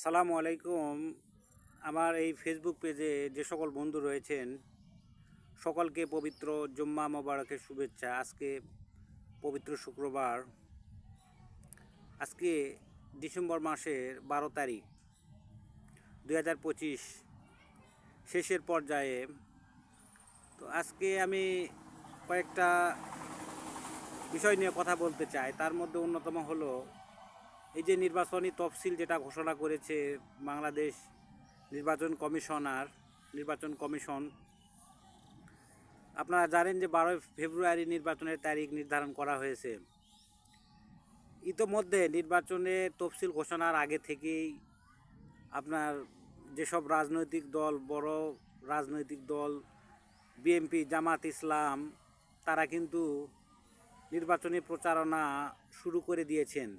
সালামু আলাইকুম। আমার এই ফেসবুক পেজে যে সকল বন্ধু রয়েছেন, সকলকে পবিত্র জুম্মা মোবারকের শুভেচ্ছা। আজকে পবিত্র শুক্রবার। আজকে ডিসেম্বর মাসের বারো তারিখ, দুই হাজার পঁচিশ। শেষের পর্যায়ে তো আজকে আমি কয়েকটা বিষয় নিয়ে কথা বলতে চাই। তার মধ্যে অন্যতম হলো এই যে নির্বাচনী তফসিল যেটা ঘোষণা করেছে বাংলাদেশ নির্বাচন কমিশনার, নির্বাচন কমিশন, আপনারা জানেন যে বারোই ফেব্রুয়ারি নির্বাচনের তারিখ নির্ধারণ করা হয়েছে। ইতোমধ্যে নির্বাচনে তফসিল ঘোষণার আগে থেকেই আপনার যেসব রাজনৈতিক দল, বড় রাজনৈতিক দল বিএনপি জামাত ইসলাম, তারা কিন্তু নির্বাচনী প্রচারণা শুরু করে দিয়েছেন।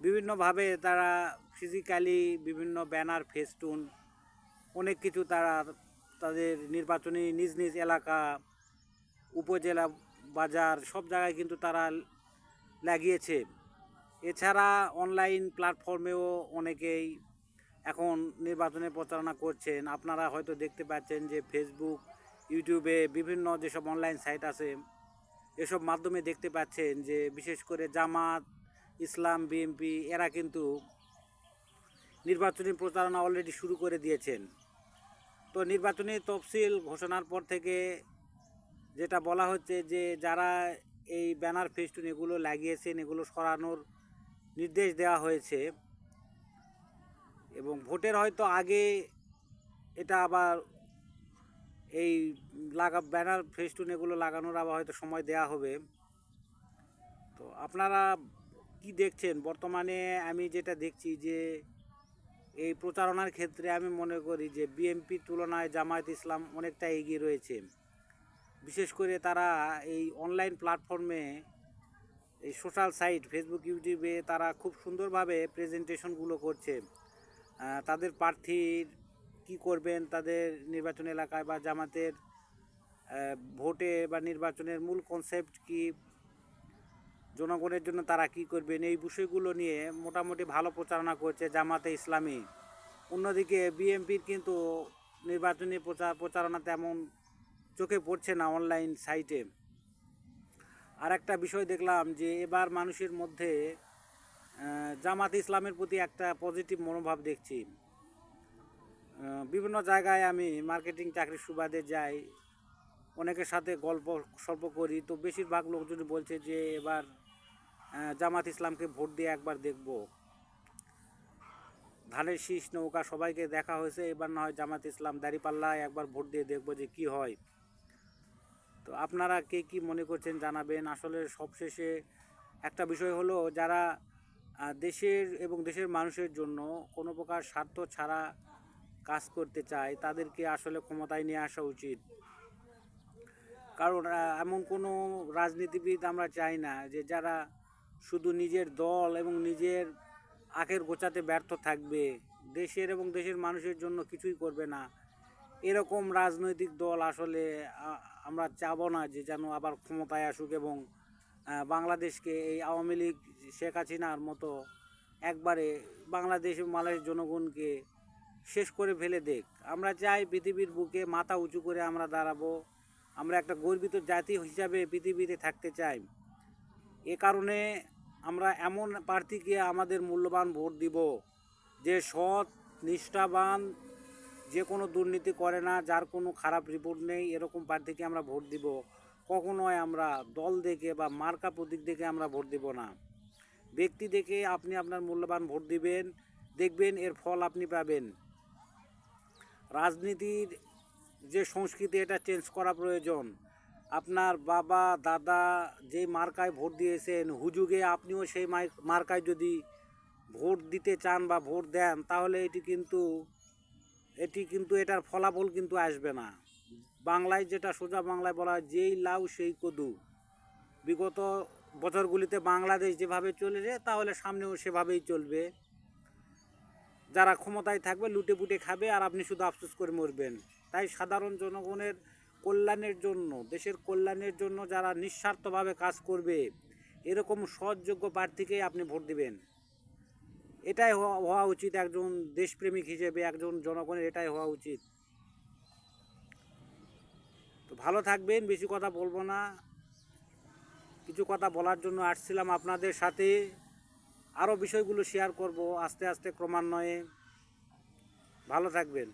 বিভিন্নভাবে তারা ফিজিক্যালি বিভিন্ন ব্যানার ফেস্টুন অনেক কিছু তারা তাদের নির্বাচনী নিজ নিজ এলাকা, উপজেলা, বাজার, সব জায়গায় কিন্তু তারা লাগিয়েছে। এছাড়া অনলাইন প্ল্যাটফর্মেও অনেকেই এখন নির্বাচনে প্রচারণা করছেন। আপনারা হয়তো দেখতে পাচ্ছেন যে ফেসবুক ইউটিউবে বিভিন্ন যেসব অনলাইন সাইট আছে, এসব মাধ্যমে দেখতে পাচ্ছেন যে বিশেষ করে জামাত ইসলাম, বিএনপি, এরা কিন্তু নির্বাচনী প্রচারণা অলরেডি শুরু করে দিয়েছেন। তো নির্বাচনী তফসিল ঘোষণার পর থেকে যেটা বলা হচ্ছে যে, যারা এই ব্যানার ফেস্টুন এগুলো লাগিয়েছেন, এগুলো সরানোর নির্দেশ দেওয়া হয়েছে এবং ভোটের হয়তো আগে এটা আবার এই লাগা, ব্যানার ফেস্টুন এগুলো লাগানোর আবার হয়তো সময় দেওয়া হবে। তো আপনারা কি দেখছেন? বর্তমানে আমি যেটা দেখছি যে এই প্রচারণার ক্ষেত্রে আমি মনে করি যে বিএনপির তুলনায় জামায়াত ইসলাম অনেকটা এগিয়ে রয়েছে। বিশেষ করে তারা এই অনলাইন প্ল্যাটফর্মে এই সোশ্যাল সাইট ফেসবুক ইউটিউবে তারা খুব সুন্দরভাবে প্রেজেন্টেশনগুলো করছে। তাদের প্রার্থীর কি করবেন? তাদের নির্বাচন এলাকায় বা জামাতের ভোটে বা নির্বাচনের মূল কনসেপ্ট কি জনগণের জন্য তারা কি করবেন? এই বিষয়গুলো নিয়ে মোটামুটি ভালো প্রচারণা করছে জামাতে ইসলামী। অন্যদিকে বিএনপির কিন্তু নির্বাচনী প্রচার, প্রচারণা তেমন চোখে পড়ছে না অনলাইন সাইটে। আর একটা বিষয় দেখলাম যে এবার মানুষের মধ্যে জামাত ইসলামের প্রতি একটা পজিটিভ মনোভাব দেখছি। বিভিন্ন জায়গায় আমি মার্কেটিং চাকরির সুবাদে যাই, অনেকের সাথে গল্প সল্প করি। তো বেশিরভাগ লোকজন বলছে যে এবার জামাত ইসলামকে ভোট দিয়ে একবার দেখব। ধানের শীষ, নৌকা সবাইকে দেখা হয়েছে, এবার না হয় জামাত ইসলাম দাঁড়িপাল্লায় একবার ভোট দিয়ে দেখব যে কি হয়। তো আপনারা কে কি মনে করছেন জানাবেন। আসলে সবশেষে একটা বিষয় হলো, যারা দেশের এবং দেশের মানুষের জন্য কোনো প্রকার স্বার্থ ছাড়া কাজ করতে চায়, তাদেরকে আসলে ক্ষমতায় নিয়ে আসা উচিত। কারণ এমন কোনো রাজনীতিবিদ আমরা চাই না যে যারা শুধু নিজের দল এবং নিজের আখের গোছাতে ব্যর্থ থাকবে। দেশের এবং দেশের মানুষের জন্য কিছুই করবে না। এরকম রাজনৈতিক দল আসলে আমরা চাবো না যে যেন আবার ক্ষমতায় আসুক এবং বাংলাদেশকে এই আওয়ামী লীগ, শেখ হাসিনার মতো একবারে বাংলাদেশ বাংলাদেশের জনগণকে শেষ করে ফেলে দেখ আমরা চাই পৃথিবীর বুকে মাথা উঁচু করে আমরা দাঁড়াবো। আমরা একটা গর্বিত জাতি হিসাবে পৃথিবীতে থাকতে চাই। এ কারণে আমরা এমন প্রার্থীকে আমাদের মূল্যবান ভোট দিব যে সৎ, নিষ্ঠাবান, যে কোনো দুর্নীতি করে না, যার কোনো খারাপ রিপোর্ট নেই, এরকম প্রার্থীকে আমরা ভোট দিব। কখনোই আমরা দল দেখে বা মার্কা প্রতীক দেখে আমরা ভোট দিব না। ব্যক্তি দেখে আপনি আপনার মূল্যবান ভোট দিবেন, দেখবেন এর ফল আপনি পাবেন। রাজনীতির যে সংস্কৃতি, এটা চেঞ্জ করা প্রয়োজন। আপনার বাবা, দাদা যেই মার্কায় ভোট দিয়েছেন, হুজুগে আপনিও সেই মার্কায় যদি ভোট দিতে চান বা ভোট দেন, তাহলে এটি কিন্তু এটি কিন্তু এটার ফলাফল কিন্তু আসবে না। বাংলায় যেটা সোজা বাংলায় বলা যেই লাউ সেই কদু। বিগত বছরগুলিতে বাংলাদেশ যেভাবে চলেছে, তাহলে সামনেও সেভাবেই চলবে। যারা ক্ষমতায় থাকবে লুটে পুটে খাবে, আর আপনি শুধু আফসোস করে মরবেন। তাই সাধারণ জনগণের কল্যাণের জন্য, দেশের কল্যাণের জন্য যারা নিঃস্বার্থভাবে কাজ করবে, এরকম সৎযোগ্য প্রার্থীকেই আপনি ভোট দিবেন। এটাই হওয়া উচিত একজন দেশপ্রেমিক হিসেবে, একজন জনগণের এটাই হওয়া উচিত। তো ভালো থাকবেন, বেশি কথা বলব না। কিছু কথা বলার জন্য আসছিলাম আপনাদের সাথে। আরও বিষয়গুলো শেয়ার করব আস্তে আস্তে ক্রমান্বয়ে। ভালো থাকবেন।